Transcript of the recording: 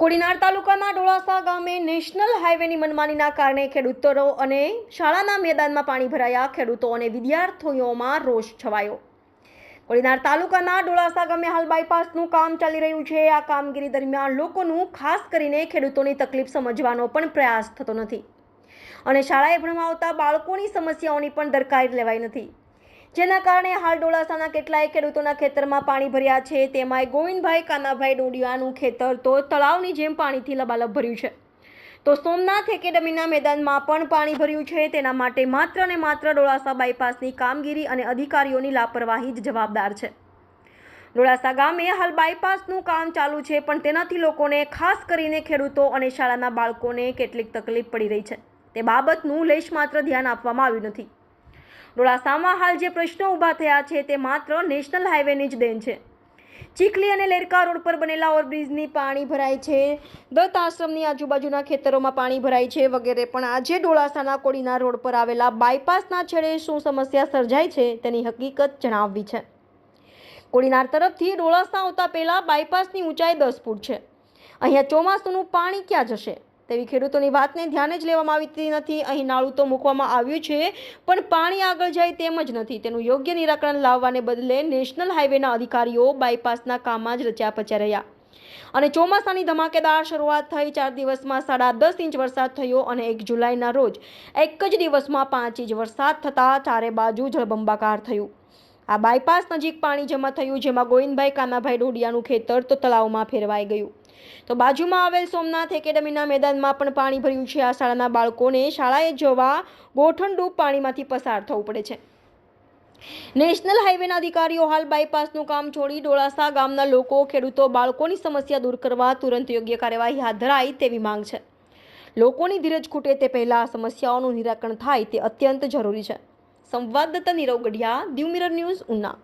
કોડીનાર તાલુકાના ડોળાસા ગામે નેશનલ હાઈવેની મનમાનીના કારણે ખેડૂતો અને શાળાના મેદાનમાં પાણી ભરાયા ખેડૂતો અને વિદ્યાર્થીઓમાં રોષ છવાયો. કોડીનાર તાલુકાના ડોળાસા ગામે હાલ બાયપાસનું કામ ચાલી રહ્યું છે. આ કામગીરી દરમિયાન લોકોનું ખાસ કરીને ખેડૂતોની તકલીફ સમજવાનો પણ પ્રયાસ થતો નથી અને શાળાએ ભણવા આવતા બાળકોની સમસ્યાઓની પણ દરકાર લેવાઈ નથી. જેના કારણે હાલ ડોળાસાના કેટલાય ખેડૂતોના ખેતરમાં પાણી ભર્યા છે. તેમાંય ગોવિંદભાઈ કાનાભાઈ ડોડિયાનું ખેતર તો તળાવની જેમ પાણીથી લબાલબ ભર્યું છે. તો સોમનાથ એકેડમીના મેદાનમાં પણ પાણી ભર્યું છે. તેના માટે માત્ર ને માત્ર ડોળાસા બાયપાસની કામગીરી અને અધિકારીઓની લાપરવાહી જ જવાબદાર છે. ડોળાસા ગામે હાલ બાયપાસનું કામ ચાલુ છે, પણ તેનાથી લોકોને ખાસ કરીને ખેડૂતો અને શાળાના બાળકોને કેટલીક તકલીફ પડી રહી છે. તે બાબતનું લેશ માત્ર ધ્યાન આપવામાં આવ્યું નથી. ડોળાસામાં હાલ જે પ્રશ્નો ઊભા થયા છે તે માત્ર નેશનલ હાઈવેની જ દેન છે. ચીખલી અને લેરકા રોડ પર બનેલા ઓવરબ્રિજની પાણી ભરાય છે. દત્ત આશ્રમની આજુબાજુના ખેતરોમાં પાણી ભરાય છે વગેરે, પણ આજે ડોળાસાના કોડીના રોડ પર આવેલા બાયપાસના છેડે શું સમસ્યા સર્જાય છે તેની હકીકત જણાવવી છે. કોડીનાર તરફથી ડોળાસા આવતા પહેલાં બાયપાસની ઊંચાઈ દસ ફૂટ છે. અહીંયા ચોમાસુનું પાણી ક્યાં જશે? તેવી ખેડૂતોની વાતને ધ્યાને જ લેવામાં આવતી નથી. અહીં નાળું તો મૂકવામાં આવ્યું છે, પણ પાણી આગળ જાય તેમ જ નથી. તેનું યોગ્ય નિરાકરણ લાવવાને બદલે નેશનલ હાઈવેના અધિકારીઓ બાયપાસના કામમાં જ રચ્યા પચ્યા રહ્યા. અને ચોમાસાની ધમાકેદાર શરૂઆત થઈ. ચાર દિવસમાં સાડા દસ ઇંચ વરસાદ થયો અને એક જુલાઈના રોજ એક જ દિવસમાં પાંચ ઇંચ વરસાદ થતાં ચારે બાજુ જળબંબાકાર થયું. આ બાયપાસ નજીક પાણી જમા થયું, જેમાં ગોવિંદભાઈ કાનાભાઈ ડોડિયાનું ખેતર તો તળાવમાં ફેરવાઈ ગયું. તો બાજુમાં આવેલ સોમનાથ એકેડમીના મેદાનમાં પણ પાણી ભર્યું છે. આ શાળાના બાળકોને શાળાએ જવા ગોઠણડૂબ પાણીમાંથી પસાર થવું પડે છે. નેશનલ હાઈવેના અધિકારીઓ હાલ બાયપાસનું કામ છોડી ડોળાસા ગામના લોકો, ખેડૂતો, બાળકોની સમસ્યા દૂર કરવા તુરંત યોગ્ય કાર્યવાહી હાથ ધરાય તેવી માંગ છે. લોકોની ધીરજ ખૂટે તે પહેલા સમસ્યાઓનું નિરાકરણ થાય તે અત્યંત જરૂરી છે. સંવાદદાતા નીરવ ગઢિયા દીવ મિરર ન્યૂઝ ઉના.